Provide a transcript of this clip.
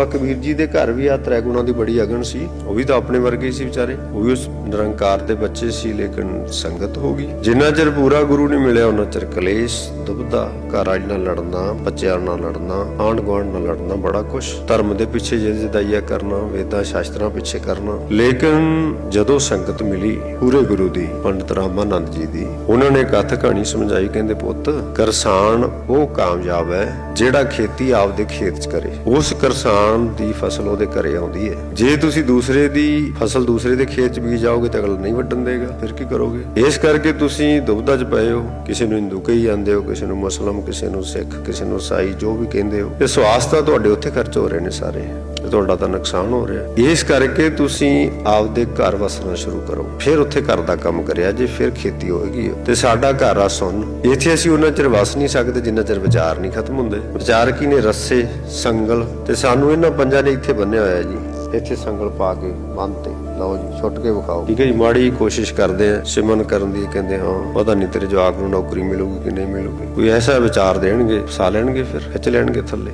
ਬਾਬਾ ਕਬੀਰ ਜੀ ਦੇ ਘਰ ਵੀ ਆ ਤ੍ਰੈ ਗੁਣਾ ਦੀ ਬੜੀ ਅਗਨ ਸੀ। ਉਹ ਵੀ ਤਾਂ ਆਪਣੇ ਵਰਗੇ ਸੀ ਵਿਚਾਰੇ। ਉਹ ਵੀ ਉਸ ਨਿਰੰਕਾਰ ਦੇ ਬੱਚੇ ਸੀ, ਲੇਕਿਨ ਸੰਗਤ ਹੋ ਗਈ। ਜਿੰਨਾ ਚਿਰ ਪੂਰਾ ਗੁਰੂ ਨਹੀਂ ਮਿਲਿਆ, ਉਹਨਾਂ ਚਿਰ ਕਲੇਸ਼ ਦੁਬਦਾ ਘਰ ਵਾਲੀ ਨਾਲ ਲੜਨਾ, ਬੱਚਿਆਂ ਨਾਲ ਲੜਨਾ ਆਂਢ ਗੁਆਂਢ ਨਾਲ ਲੜਨਾ, ਬੜਾ ਕੁਛ। ਧਰਮ ਦੇ ਪਿੱਛੇ ਜੇ ਕਰਨਾ, ਵੇਦਾਂ, ਸ਼ਾਸਤਰਾਂ ਪਿੱਛੇ ਕਰਨਾ। ਲੇਕਿਨ ਜਦੋਂ ਸੰਗਤ ਮਿਲੀ ਪੂਰੇ ਗੁਰੂ ਦੀ, ਪੰਡਤ ਰਾਮਾਨੰਦ ਜੀ ਦੀ, ਉਹਨਾਂ ਨੇ ਕਥ ਕਹਾਣੀ ਸਮਝਾਈ, ਕਹਿੰਦੇ, ਪੁੱਤ ਕਿਸਾਨ ਉਹ ਕਾਮਯਾਬ ਹੈ ਜਿਹੜਾ ਖੇਤੀ ਆਪਦੇ ਖੇਤ 'ਚ ਕਰੇ। ਉਸ ਕਿਸਾਨ ਦੀ ਫਸਲ ਉਹਦੇ ਘਰੇ ਆਉਂਦੀ ਹੈ। ਜੇ ਤੁਸੀਂ ਦੂਸਰੇ ਦੀ ਫਸਲ ਦੂਸਰੇ ਦੇ ਖੇਤ 'ਚ ਬੀਜ ਜਾਓਗੇ ਤਾਂ ਅਗਲਾ ਨਹੀਂ ਵੱਢਣ ਦੇਗਾ। ਫਿਰ ਕੀ ਕਰੋਗੇ? ਇਸ ਕਰਕੇ ਤੁਸੀਂ ਦੁਬਦਾ 'ਚ ਪਏ ਹੋ। ਕਿਸੇ ਨੂੰ ਹਿੰਦੂ ਕਹੀ ਜਾਂਦੇ ਹੋ, ਕਿਸੇ ਨੂੰ ਮੁਸਲਮ, ਕਿਸੇ ਨੂੰ ਸਿੱਖ, ਕਿਸੇ ਨੂੰ ਸਾਈ ਜੋ ਵੀ ਕਹਿੰਦੇ ਹੋ। ਇਹ ਸਵਾਸ ਤੁਹਾਡੇ ਉੱਥੇ ਖਰਚ ਹੋ ਰਹੇ ਨੇ ਸਾਰੇ। ਤੇ ਤੁਹਾਡਾ ਤਾਂ ਨੁਕਸਾਨ ਹੋ ਰਿਹਾ। ਇਸ ਕਰਕੇ ਤੁਸੀਂ ਆਪਦੇ ਘਰ ਵਸਣਾ ਸ਼ੁਰੂ ਕਰੋ। ਫਿਰ ਉੱਥੇ ਘਰ ਦਾ ਕੰਮ ਕਰਿਆ ਜੇ, ਫਿਰ ਖੇਤੀ ਹੋਏਗੀ। ਤੇ ਸਾਡਾ ਘਰ ਆ ਸੁਣ ਇੱਥੇ ਅਸੀਂ ਉਹਨਾਂ ਚਿਰ ਵਸ ਨਹੀਂ ਸਕਦੇ, ਜਿੰਨਾ ਚਿਰ ਵਿਚਾਰ ਨਹੀਂ ਖਤਮ ਹੁੰਦੇ। ਵਿਚਾਰ ਕੀ ਨੇ ਰੱਸੇ, ਸੰਗਲ। ਤੇ ਸਾਨੂੰ ਇਹਨਾਂ ਪੰਜਾਂ ਨੇ ਇੱਥੇ ਬੰਨਿਆ ਹੋਇਆ ਜੀ। ਇੱਥੇ ਸੰਗਲ ਪਾ ਕੇ, ਬੰਨ ਤੇ। ਲਓ ਜੀ ਛੁੱਟ ਕੇ ਵਿਖਾਓ। ਠੀਕ ਹੈ ਜੀ, ਮਾੜੀ ਕੋਸ਼ਿਸ਼ ਕਰਦੇ ਆ ਸਿਮਨ ਕਰਨ ਦੀ ਕਹਿੰਦੇ ਹਾਂ, ਪਤਾ ਨਹੀਂ ਤੇਰੇ ਜਵਾਕ ਨੂੰ ਨੌਕਰੀ ਮਿਲੂਗੀ ਕਿ ਨਹੀਂ ਮਿਲੂਗੀ। ਕੋਈ ਐਸਾ ਵਿਚਾਰ ਦੇਣਗੇ, ਫਸਾ ਲੈਣਗੇ ਫਿਰ, ਖਿੱਚ ਲੈਣਗੇ ਥੱਲੇ।